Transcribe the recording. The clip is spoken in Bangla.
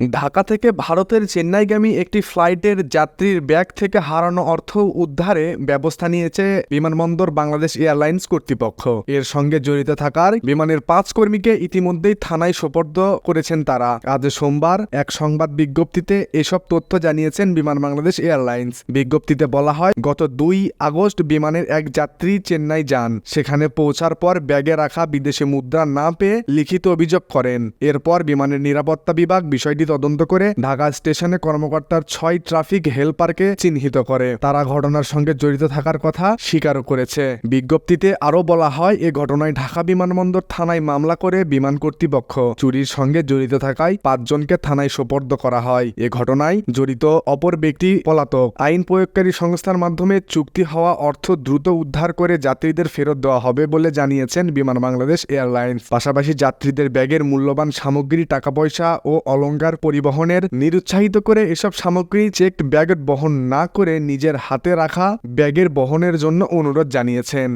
ঢাকা থেকে ভারতের চেন্নাইগামী একটি ফ্লাইটের যাত্রীর ব্যাগ থেকে হারানো অর্থ উদ্ধারে ব্যবস্থা নিয়েছে বিমানবন্দর বাংলাদেশ এয়ারলাইন্স কর্তৃপক্ষ। এর সঙ্গে জড়িত থাকার বিমানের পাঁচ কর্মীকে ইতিমধ্যেই থানায় সোপর্দ করেছেন তারা। আজ সোমবার এক সংবাদ বিজ্ঞপ্তিতে এসব তথ্য জানিয়েছেন বিমান বাংলাদেশ এয়ারলাইন্স। বিজ্ঞপ্তিতে বলা হয়, গত দুই আগস্ট বিমানের এক যাত্রী চেন্নাই যান। সেখানে পৌঁছার পর ব্যাগে রাখা বিদেশি মুদ্রা না পেয়ে লিখিত অভিযোগ করেন। এরপর বিমানের নিরাপত্তা বিভাগ বিষয়টি তদন্ত করে ঢাকা স্টেশনে কর্মকর্তার ছয় ট্রাফিক হেল্পারকে চিহ্নিত করে। তারা ঘটনার সঙ্গে জড়িত থাকার কথা স্বীকারও করেছে। বিজ্ঞপ্তিতে আরও বলা হয়, এ ঘটনায় ঢাকা বিমানবন্দর থানায় মামলা করে বিমান কর্তৃপক্ষ চুরির সঙ্গে জড়িত থাকায় পাঁচজনকে থানায় সোপর্দ করা হয়। এ ঘটনায় জড়িত অপর ব্যক্তি পলাতক। আইন প্রয়োগকারী সংস্থার মাধ্যমে চুক্তি হওয়া অর্থ দ্রুত উদ্ধার করে যাত্রীদের ফেরত দেওয়া হবে বলে জানিয়েছেন বিমান বাংলাদেশ এয়ারলাইন্স। পাশাপাশি যাত্রীদের ব্যাগের মূল্যবান সামগ্রী টাকা পয়সা ও অলংকার পরিবহনের নিরুৎসাহিত করে এসব সামগ্রী চেকড ব্যাগ বহন না করে নিজের হাতে রাখা ব্যাগের বহনের জন্য অনুরোধ জানিয়েছেন।